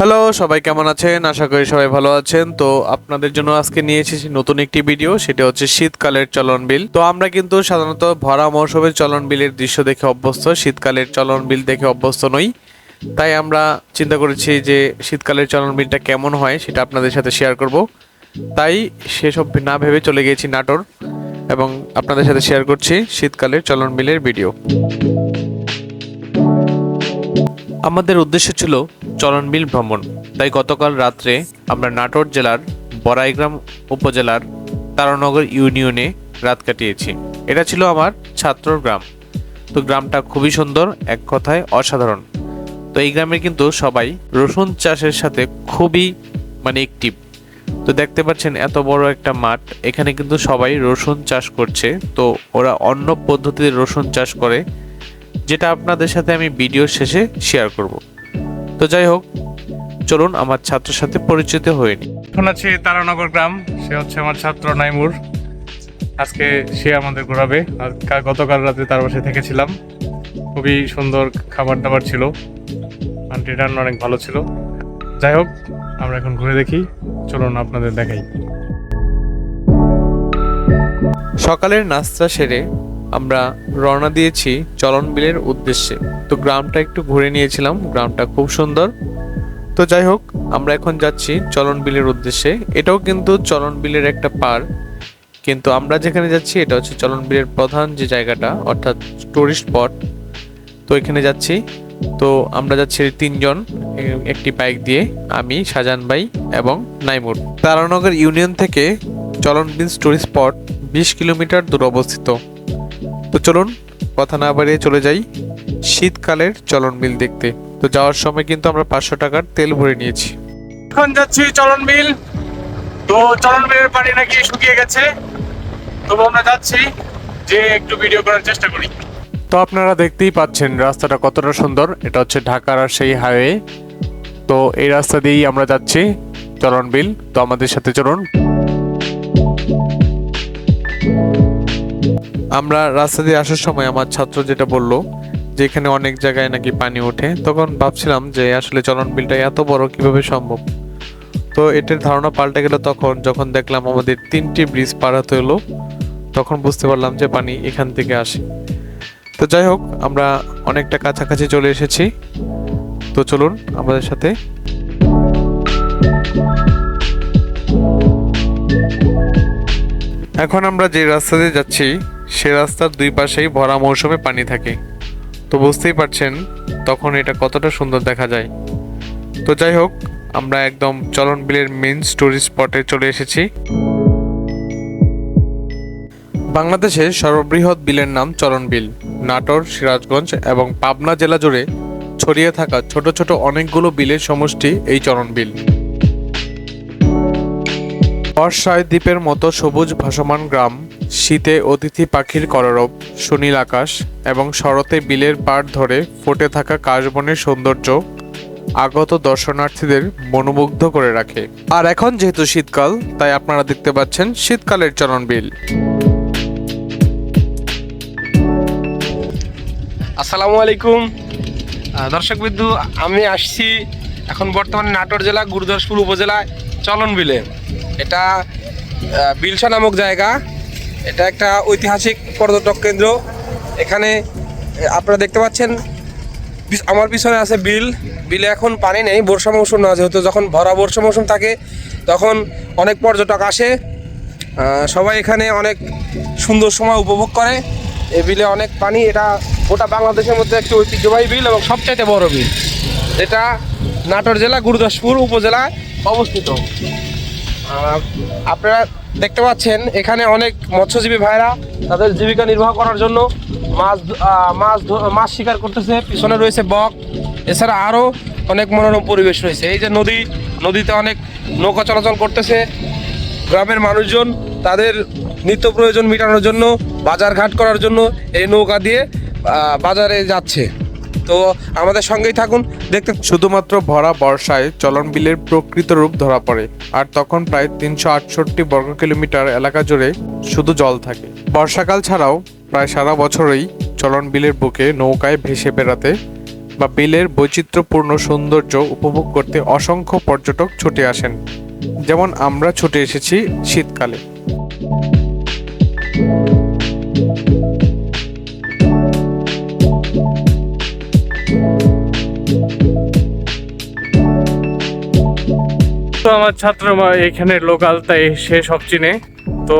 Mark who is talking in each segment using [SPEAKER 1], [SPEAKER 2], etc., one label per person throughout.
[SPEAKER 1] Hello সবাই কেমন আছেন? আশা করি সবাই ভালো আছেন। তো আপনাদের জন্য আজকে নিয়ে এসেছি নতুন একটি ভিডিও সেটা হচ্ছে শীতকালের চলন বিল। তো আমরা কিন্তু সাধারণত ভরা মৌসুমের চলন বিলের দৃশ্য দেখে অভ্যস্ত। শীতকালের চলন বিল দেখে অভ্যস্ত নই। তাই আমরা চিন্তা করেছি যে শীতকালের চলন বিলটা কেমন হয়, সেটা আপনাদের সাথে শেয়ার করব। তাই সেসব না ভেবে চলে গিয়েছি নাটোর, এবং আপনাদের সাথে শেয়ার করছি শীতকালের চলন বিলের ভিডিও আমাদের উদ্দেশ্য ছিল চলনবিল ভ্রমণ। তাই গতকাল রাত্রে আমরা নাটোর জেলার বড়াইগ্রাম উপজেলার তারানগর ইউনিয়নে রাত কাটিয়েছি। এটা ছিল আমার ছাত্রর গ্রাম। তো গ্রামটা খুবই সুন্দর, এক কথায় অসাধারণ। তো এই গ্রামে কিন্তু সবাই রসুন চাষের সাথে খুবই মানে একটিভ তো দেখতে পাচ্ছেন এত বড় একটা মাঠ, এখানে কিন্তু সবাই রসুন চাষ করছে। তো ওরা অন্য পদ্ধতিতে রসুন চাষ করে। যেটা আপনাদের সাথে আমি ভিডিও শেষে শেয়ার করব। তো যাই হোক চলুন আমার ছাত্রের সাথে পরিচিত হয়ে নিই। এখন আছি তারানগর গ্রাম সে হচ্ছে আমার ছাত্র নাইমুর। আজকে সে আমাদের ঘোরাবে। আর গতকাল রাতে তার বাসায় থেকেছিলাম। খুবই সুন্দর খাবার দাবার ছিল। আন্টি রান্না অনেক ভালো ছিল। যাই হোক আমরা এখন ঘুরে দেখি। চলুন আপনাদের দেখাই। সকালের নাস্তা সেরে আমরা রওনা দিয়েছি চলন বিলের উদ্দেশ্যে। তো গ্রামটা একটু ঘুরে নিয়েছিলাম, গ্রামটা খুব সুন্দর। তো যাই হোক, আমরা এখন যাচ্ছি চলন বিলের উদ্দেশ্যে। এটাও কিন্তু চলন বিলের একটা পার কিন্তু আমরা যেখানে যাচ্ছি এটা হচ্ছে চলন বিলের প্রধান যে জায়গাটা, অর্থাৎ টুরিস্ট স্পট তো এখানে যাচ্ছি। তো আমরা যাচ্ছি তিনজন একটি বাইক দিয়ে, আমি শাহজাহান ভাই এবং নাইমুর। তারানগর ইউনিয়ন থেকে চলন বিল টুরিস্ট স্পট বিশ কিলোমিটার দূর অবস্থিত। তো চলুন কথা না বাড়িয়ে চলে যাই শীতকালের চলন বিল দেখতে। তো যাওয়ার সময় কিন্তু আমরা পাঁচশো টাকার তেল ভরে নিয়েছি। এখন যাচ্ছি চলন বিল তো চলন বিলের পানি নাকি শুকিয়ে গেছে। তবু আমরা যাচ্ছি যে একটু ভিডিও করার চেষ্টা করি। তো আপনারা দেখতেই পাচ্ছেন রাস্তাটা কতটা সুন্দর। এটা হচ্ছে ঢাকার আর সেই হাইওয়ে। তো এই রাস্তা দিয়েই আমরা যাচ্ছি চলন বিল তো আমাদের সাথে চলুন। আমরা রাস্তা দিয়ে আসার সময় আমার ছাত্র যেটা বলল যে এখানে অনেক জায়গায় নাকি পানি ওঠে, তখন ভাবছিলাম যে আসলে চলন বিলটা এত বড় কীভাবে সম্ভব? তো এটার ধারণা পাল্টে গেল তখন, যখন দেখলাম আমাদের তিনটি ব্রিজ পার হতে হলো, তখন বুঝতে পারলাম যে পানি এখান থেকে আসে। তো যাই হোক, আমরা অনেকটা কাছাকাছি চলে এসেছি। তো চলুন আমাদের সাথে। এখন আমরা যে রাস্তা দিয়ে যাচ্ছি সে রাস্তার দুই পাশেই ভরা মৌসুমে পানি থাকে। তো বুঝতেই পারছেন তখন এটা কতটা সুন্দর দেখা যায়। তো যাই হোক, আমরা একদম চলন বিলের মেন স্টোরি স্পটে চলে এসেছি। বাংলাদেশের সর্ববৃহৎ বিলের নাম চলন বিল নাটোর, সিরাজগঞ্জ এবং পাবনা জেলা জুড়ে ছড়িয়ে থাকা ছোট ছোট অনেকগুলো বিলের সমষ্টি এই চলন বিল বর্ষায় দ্বীপের মতো সবুজ ভাসমান গ্রাম শীতে অতিথি পাখির কলরব, সুনীল আকাশ এবং শরতে বিলের পাড় ধরে ফুটে থাকা কাশবনের সৌন্দর্য আগত দর্শনার্থীদের মনোমুগ্ধ করে রাখে। আর এখন যেহেতু শীতকাল, তাই আপনারা দেখতে পাচ্ছেন শীতকালের চলন বিল।
[SPEAKER 2] আসসালামু আলাইকুম। দর্শক বিন্দু, আমি আসছি এখন বর্তমানে নাটোর জেলা, গুরুদাসপুর উপজেলায় চলন বিলে। এটা বিলসা নামক জায়গা। এটা একটা ঐতিহাসিক পর্যটক কেন্দ্র। এখানে আপনারা দেখতে পাচ্ছেন আমার পিছনে আছে বিল। বিলে এখন পানি নেই, বর্ষা মৌসুম না, যেহেতু যখন ভরা বর্ষা মৌসুম থাকে, তখন অনেক পর্যটক আসে। সবাই এখানে অনেক সুন্দর সময় উপভোগ করে। এই বিলে অনেক পানি, এটা গোটা বাংলাদেশের মধ্যে একটি ঐতিহ্যবাহী বিল এবং সবচাইতে বড় বিল। এটা নাটোর জেলা, গুরুদাসপুর উপজেলায় অবস্থিত। আপনারা দেখতে পাচ্ছেন, এখানে অনেক মৎস্যজীবী ভাইরা তাদের জীবিকা নির্বাহ করার জন্য মাছ মাছ মাছ শিকার করতেছে। পিছনে রয়েছে বক, এছাড়া আরও অনেক মনোরম পরিবেশ রয়েছে। এই যে নদী, নদীতে অনেক নৌকা চলাচল করতেছে। গ্রামের মানুষজন তাদের নিত্য প্রয়োজন মেটানোর জন্য বাজার ঘাট করার জন্য এই নৌকা দিয়ে বাজারে যাচ্ছে। তো আমাদের সঙ্গেই থাকুন, দেখতে
[SPEAKER 1] শুধুমাত্র ভরা বর্ষায় চলন বিলের প্রকৃত রূপ ধরা পড়ে, আর তখন প্রায় তিনশো আটষট্টি বর্গ কিলোমিটার এলাকা জুড়ে শুধু জল থাকে। বর্ষাকাল ছাড়াও প্রায় সারা বছরই চলন বিলের বুকে নৌকায় ভেসে বেড়াতে বা বিলের বৈচিত্র্যপূর্ণ সৌন্দর্য উপভোগ করতে অসংখ্য পর্যটক ছুটে আসেন। যেমন আমরা ছুটে এসেছি শীতকালে।
[SPEAKER 3] তো আমার ছাত্র এখানে লোকাল তাই সে সব চিনে। তো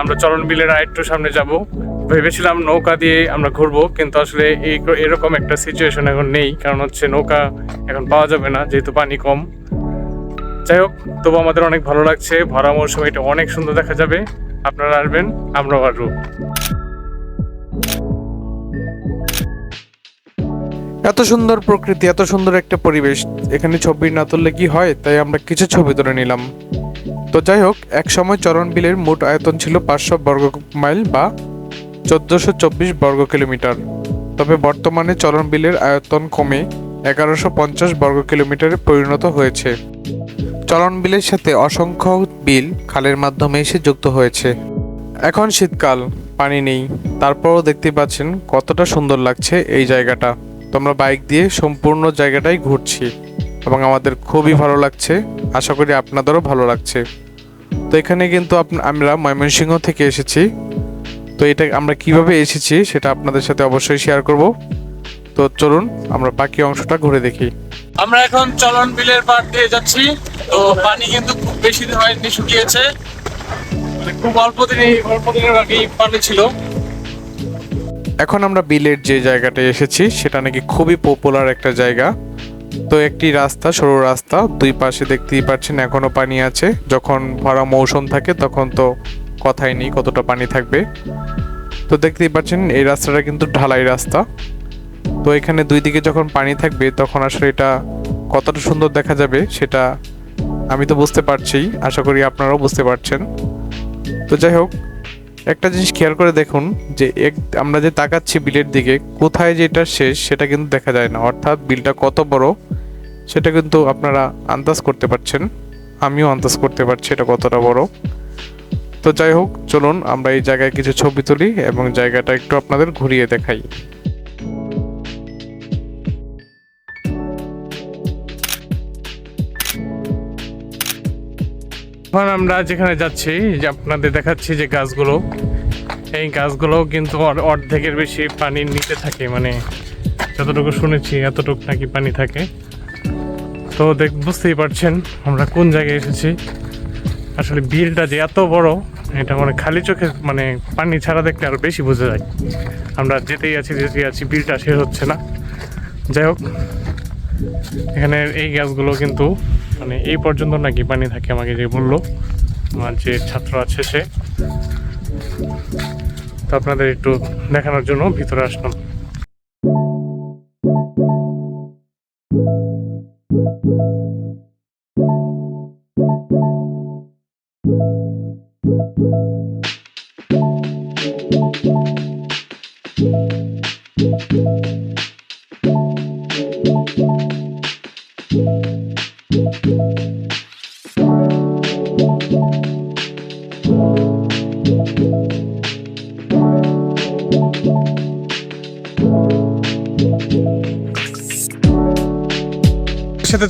[SPEAKER 3] আমরা চরণ বিলের আরেকটু সামনে যাব। ভেবেছিলাম নৌকা দিয়ে আমরা ঘুরবো, কিন্তু আসলে এই এরকম একটা সিচুয়েশন এখন নেই, কারণ হচ্ছে নৌকা এখন পাওয়া যাবে না, যেহেতু পানি কম। যাই হোক, তবু আমাদের অনেক ভালো লাগছে, ভরা মৌসুমে এটা অনেক সুন্দর দেখা যাবে। আপনারা আসবেন, আমরাও আসব।
[SPEAKER 1] এত সুন্দর প্রকৃতি, এত সুন্দর একটা পরিবেশ। এখানে ছবি না তুললে কি হয়? তাই আমরা কিছু ছবি তুলে নিলাম। তো যাই হোক এক সময় চরণ বিলের মোট আয়তন ছিল পাঁচশো বর্গ মাইল বা চোদ্দোশো চব্বিশ বর্গ কিলোমিটার। তবে বর্তমানে চরণ বিলের আয়তন কমে এগারোশো পঞ্চাশ বর্গ কিলোমিটারে পরিণত হয়েছে। চরণ বিলের সাথে অসংখ্য বিল খালের মাধ্যমে এসে যুক্ত হয়েছে। এখন শীতকাল, পানি নেই। তারপরও দেখতে পাচ্ছেন কতটা সুন্দর লাগছে এই জায়গাটা। তোমরা বাইক দিয়ে সম্পূর্ণ জায়গাটাই ঘুরছি এবং আমাদের খুবই ভালো লাগছে। আশা করি আপনাদেরও ভালো লাগছে। তো এখানে কিন্তু আমরা ময়মনসিংহ থেকে এসেছি। তো এটা আমরা কীভাবে এসেছি সেটা আপনাদের সাথে অবশ্যই শেয়ার করব। তো চলুন, আমরা বাকি অংশটা ঘুরে দেখি।
[SPEAKER 3] আমরা এখন চলন বিলের পাড় দিয়ে যাচ্ছি। তো পানি কিন্তু খুব বেশি হয়নি শুকিয়েছে। মানে খুব অল্প দিনে অল্প দিনের আগেই পানি ছিল।
[SPEAKER 1] এখন আমরা বিলের যে জায়গাটায় এসেছি, সেটা নাকি খুবই পপুলার একটা জায়গা। তো একটি রাস্তা, সরু রাস্তা, দুই পাশে দেখতেই পাচ্ছেন এখনও পানি আছে। যখন ভরা মৌসুম থাকে, তখন তো কথাই নেই কতটা পানি থাকবে। তো দেখতেই পাচ্ছেন, এই রাস্তাটা কিন্তু ঢালাই রাস্তা। তো এখানে দুই দিকে যখন পানি থাকবে, তখন আসলে এটা কতটা সুন্দর দেখা যাবে, সেটা আমি তো বুঝতে পারছি। আশা করি আপনারাও বুঝতে পারছেন। তো যাই হোক একটা জিনিস খেয়াল করে দেখুন যে এক আমরা যে তাকাচ্ছি বিলের দিকে, কোথায় যেটা শেষ সেটা কিন্তু দেখা যায় না। অর্থাৎ বিলটা কত বড় সেটা কিন্তু আপনারা আন্দাজ করতে পারছেন। আমিও আন্দাজ করতে পারছি এটা কতটা বড়। তো যাই হোক, চলুন আমরা এই জায়গায় কিছু ছবি তুলি এবং জায়গাটা একটু আপনাদের ঘুরিয়ে দেখাই।
[SPEAKER 3] এখন আমরা যেখানে যাচ্ছি যে আপনাদের দেখাচ্ছি যে গাছগুলো, এই গাছগুলো কিন্তু অর- অর্ধেকের বেশি পানির নিতে থাকে মানে যতটুকু শুনেছি এতটুকু নাকি পানি থাকে। তো দেখ, বুঝতেই পারছেন আমরা কোন জায়গায় এসেছি। আসলে বিলটা যে এত বড়, এটা মানে খালি চোখে মানে পানি ছাড়া দেখলে আরও বেশি বোঝা যায়। আমরা যেতেই আছি যেতেই আছি, বিলটা শেষ হচ্ছে না। যাই হোক, এখানে এই গাছগুলো কিন্তু মানে এই পর্যন্ত নাকি পানি থাকে আমাকে যে বলল। আমার যে ছাত্র আছে সে। তো আপনাদের একটু দেখানোর জন্য ভিতরে আসলাম।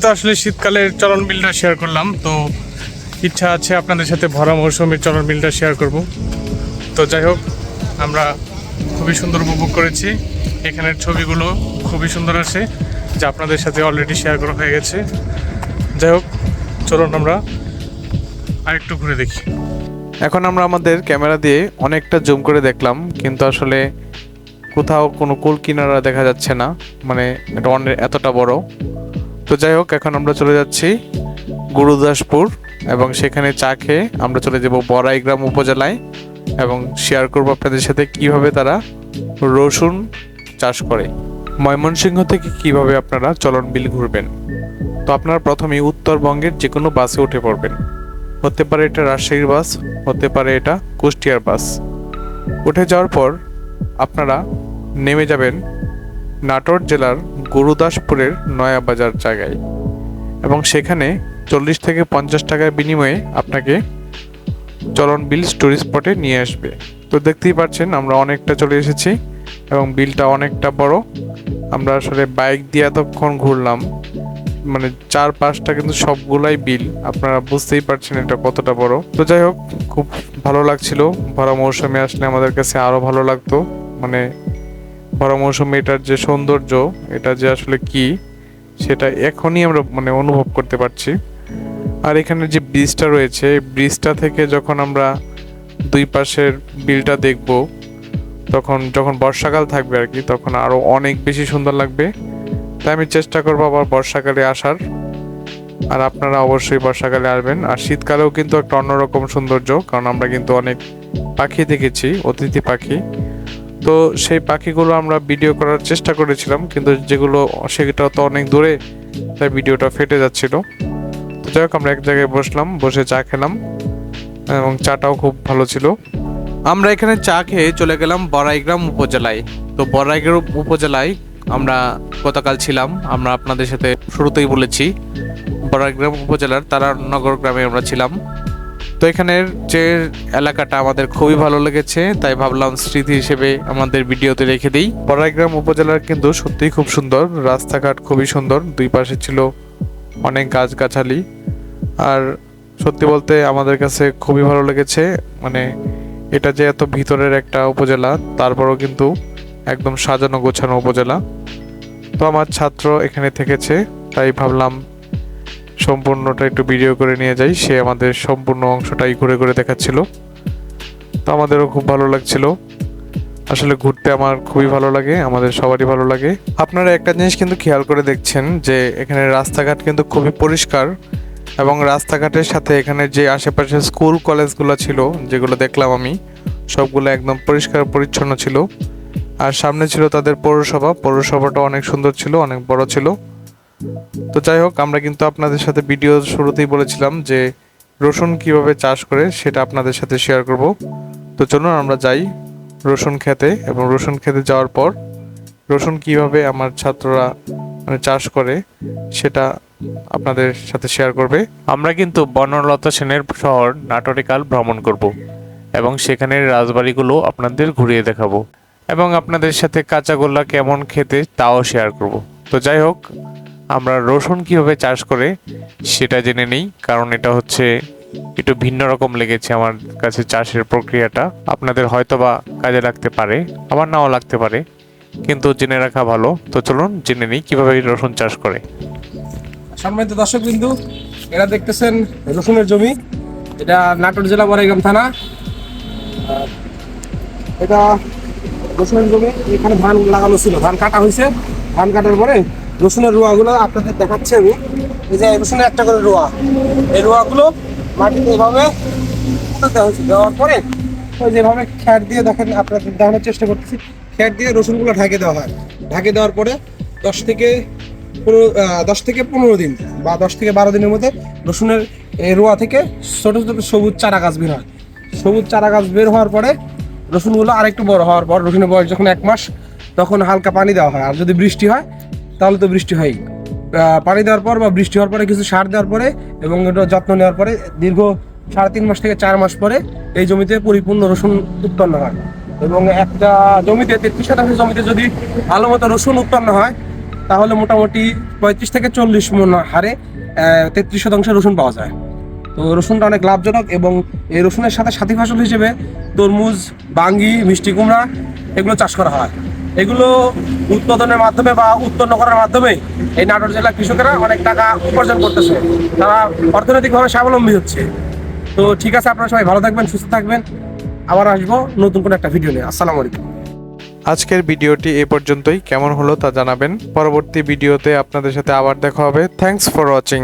[SPEAKER 3] তো আসলে শীতকালের চলন বিলটা শেয়ার করলাম। তো ইচ্ছা আছে আপনাদের সাথে ভরা মৌসুমের চলন বিলটা শেয়ার করব। তো যাই হোক, আমরা খুবই সুন্দর উপভোগ করেছি। এখানের ছবিগুলো খুবই সুন্দর আছে, যা আপনাদের সাথে অলরেডি শেয়ার করা হয়ে গেছে। যাই হোক, চলুন আমরা আরেকটু ঘুরে দেখি।
[SPEAKER 1] এখন আমরা আমাদের ক্যামেরা দিয়ে অনেকটা জুম করে দেখলাম, কিন্তু আসলে কোথাও কোনো কুল কিনারা দেখা যাচ্ছে না। মানে এটা অনেক, এতটা বড়। তো যাই হোক, এখন আমরা চলে যাচ্ছি গুরুদাসপুর এবং সেখানে চা খেয়ে আমরা চলে যাব বড়াইগ্রাম উপজেলায় এবং শেয়ার করব আপনাদের সাথে কীভাবে তারা রসুন চাষ করে। ময়মনসিংহ থেকে কীভাবে আপনারা চলন বিল ঘুরবেন। তো আপনারা প্রথমেই উত্তরবঙ্গের যে কোনো বাসে উঠে পড়বেন। হতে পারে এটা রাজশাহীর বাস, হতে পারে এটা কুষ্টিয়ার বাস। উঠে যাওয়ার পর আপনারা নেমে যাবেন নাটোর জেলার গুরুদাসপুরের নয়াবাজার জায়গায়। এবং সেখানে চল্লিশ থেকে পঞ্চাশ টাকার বিনিময়ে আপনাকে চলন বিল স্টোরি স্পটে নিয়ে আসবে। তো দেখতেই পাচ্ছেন, আমরা অনেকটা চলে এসেছি এবং বিলটা অনেকটা বড়। আমরা আসলে বাইক দিয়ে এতক্ষণ ঘুরলাম। মানে চার পাঁচটা কিন্তু সবগুলাই বিল। আপনারা বুঝতেই পারছেন এটা কতটা বড়। তো যাই হোক, খুব ভালো লাগছিল। ভরা মৌসুমে আসলে আমাদের কাছে আরও ভালো লাগতো। মানে ভরা মৌসুমে এটার যে সৌন্দর্য, এটা যে আসলে কি, সেটা এখনই আমরা মানে অনুভব করতে পারছি। আর এখানে যে ব্রিজটা রয়েছে, ব্রিজটা থেকে যখন আমরা দুই পাশের বিলটা দেখব, তখন যখন বর্ষাকাল থাকবে আর কি, তখন আরও অনেক বেশি সুন্দর লাগবে। তাই আমি চেষ্টা করব আবার বর্ষাকালে আসার। আর আপনারা অবশ্যই বর্ষাকালে আসবেন। আর শীতকালেও কিন্তু একটা অন্যরকম সৌন্দর্য, কারণ আমরা কিন্তু অনেক পাখি দেখেছি, অতিথি পাখি। তো সেই পাখিগুলো আমরা ভিডিও করার চেষ্টা করেছিলাম, কিন্তু যেগুলো, সেটা তো অনেক দূরে, তাই ভিডিওটা ফেটে যাচ্ছিল। তো যাই হোক, আমরা এক জায়গায় বসলাম, বসে চা খেলাম, এবং চাটাও খুব ভালো ছিল। আমরা এখানে চা খেয়ে চলে গেলাম বড়াইগ্রাম উপজেলায়। তো বড়াইগ্রাম উপজেলায় আমরা গতকাল ছিলাম, আমরা আপনাদের সাথে শুরুতেই বলেছি, বড়াইগ্রাম উপজেলার তারানগর গ্রামে আমরা ছিলাম। তো এখানের যে এলাকাটা আমাদের খুবই ভালো লেগেছে, তাই ভাবলাম স্মৃতি হিসেবে আমাদের ভিডিওতে রেখে দিই। বড়াইগ্রাম উপজেলার কিন্তু সত্যিই খুব সুন্দর, রাস্তাঘাট খুবই সুন্দর, দুই পাশে ছিল অনেক গাছগাছালি। আর সত্যি বলতে আমাদের কাছে খুবই ভালো লেগেছে মানে এটা যে এত ভিতরের একটা উপজেলা, তারপরও কিন্তু একদম সাজানো গোছানো উপজেলা। তো আমার ছাত্র এখানে থেকেছে, তাই ভাবলাম সম্পূর্ণটা একটু ভিডিও করে নিয়ে যাই। সে আমাদের সম্পূর্ণ অংশটাই ঘুরে ঘুরে দেখাচ্ছিল। তো আমাদেরও খুব ভালো লাগছিল। আসলে ঘুরতে আমার খুবই ভালো লাগে, আমাদের সবারই ভালো লাগে। আপনারা একটা জিনিস কিন্তু খেয়াল করে দেখছেন যে, এখানে রাস্তাঘাট কিন্তু খুবই পরিষ্কার এবং রাস্তাঘাটের সাথে এখানে যে আশেপাশে স্কুল কলেজগুলো ছিল, যেগুলো দেখলাম আমি, সবগুলো একদম পরিষ্কার পরিচ্ছন্ন ছিল। আর সামনে ছিল তাদের পৌরসভা। পৌরসভাটা অনেক সুন্দর ছিল, অনেক বড় ছিল। তো যাই হোক, আমরা কিন্তু আপনাদের সাথে ভিডিও শুরুতেই বলেছিলাম যে রসুন কীভাবে চাষ করে সেটা আপনাদের সাথে শেয়ার করব। তো চলুন, আমরা যাই রসুন খেতে এবং রসুন খেতে যাওয়ার পর রসুন কীভাবে আমার ছাত্ররা মানে চাষ করে সেটা আপনাদের সাথে শেয়ার করবে। আমরা কিন্তু বনলতা সেনের শহর নাটরিকাল ভ্রমণ করব এবং সেখানের রাজবাড়িগুলো আপনাদের ঘুরিয়ে দেখাবো এবং আপনাদের সাথে কাঁচাগোল্লা কেমন খেতে তাও শেয়ার করব। তো যাই হোক আমরা রসুন কীভাবে চাষ করে সেটা জেনে নেই, কারণ এটা হচ্ছে একটু ভিন্ন রকম লেগেছে আমার কাছে চাষের প্রক্রিয়াটা। আপনাদের হয়তোবা কাজে লাগতে পারে, আবার নাও লাগতে পারে, কিন্তু জেনে রাখা ভালো। তো চলুন জেনে নিই কীভাবে রসুন চাষ করে।
[SPEAKER 2] সম্মানিত দর্শক বিন্দু এরা দেখতেছেন রসুনের জমি। এটা নাটোর জেলা বড়াইগ্রাম থানা। এটা রসুনের জমি। এখানে ধান লাগানো ছিল, ধান কাটা হয়েছে। ধান কাটার পরে রসুনের রোয়াগুলো আপনাদের দেখাচ্ছি আমি। এই যে রসুনের একটা করে রোয়া। এই রোয়াগুলো মাটিতে এভাবে দেওয়া দেওয়ার পরে ওই যেভাবে খ্যাট দিয়ে দেখেন আপনাদের দেখানোর চেষ্টা করতেছি। খ্যাট দিয়ে রসুনগুলো ঢাকে দেওয়া হয়। ঢাকে দেওয়ার পরে দশ থেকে পনেরো দশ থেকে পনেরো দিন বা দশ থেকে বারো দিনের মধ্যে রসুনের রোয়া থেকে ছোটো ছোটো সবুজ চারা গাছ বের হয়। সবুজ চারা গাছ বের হওয়ার পরে রসুনগুলো আরেকটু বড় হওয়ার পর, রসুনের বয়স যখন এক মাস, তখন হালকা পানি দেওয়া হয়। আর যদি বৃষ্টি হয় তাহলে তো বৃষ্টি আহ, পানি দেওয়ার পর বা বৃষ্টি হওয়ার পরে কিছু সার দেওয়ার পরে এবং এটা যত্ন নেওয়ার পরে দীর্ঘ সাড়ে তিন মাস থেকে চার মাস পরে এই জমিতে পরিপূর্ণ রসুন উৎপন্ন হয়। এবং একটা জমিতে তেত্রিশ শতাংশ জমিতে যদি ভালো মতো রসুন উৎপন্ন হয় তাহলে মোটামুটি পঁয়ত্রিশ থেকে চল্লিশ মন হারে তেত্রিশ শতাংশ রসুন পাওয়া যায়। তো রসুনটা অনেক লাভজনক এবং এই রসুনের সাথে সাথী ফসল হিসেবে তরমুজ বাঙ্গি মিষ্টি কুমড়া এগুলো চাষ করা হয়। এগুলো উৎপাদনের মাধ্যমে বা উৎপন্ন করার মাধ্যমে এই নাটোর জেলার কৃষকেরা অনেক টাকা উপার্জন করতেছে। তারা অর্থনৈতিকভাবে স্বাবলম্বী হচ্ছে। তো ঠিক আছে, আপনারা সবাই ভালো থাকবেন, সুস্থ থাকবেন। আবার আসব নতুন কোনো একটা ভিডিও নিয়ে। আসসালামু আলাইকুম।
[SPEAKER 1] আজকের ভিডিওটি এ পর্যন্তই। কেমন হলো তা জানাবেন। পরবর্তী ভিডিওতে আপনাদের সাথে আবার দেখা হবে। Thanks for watching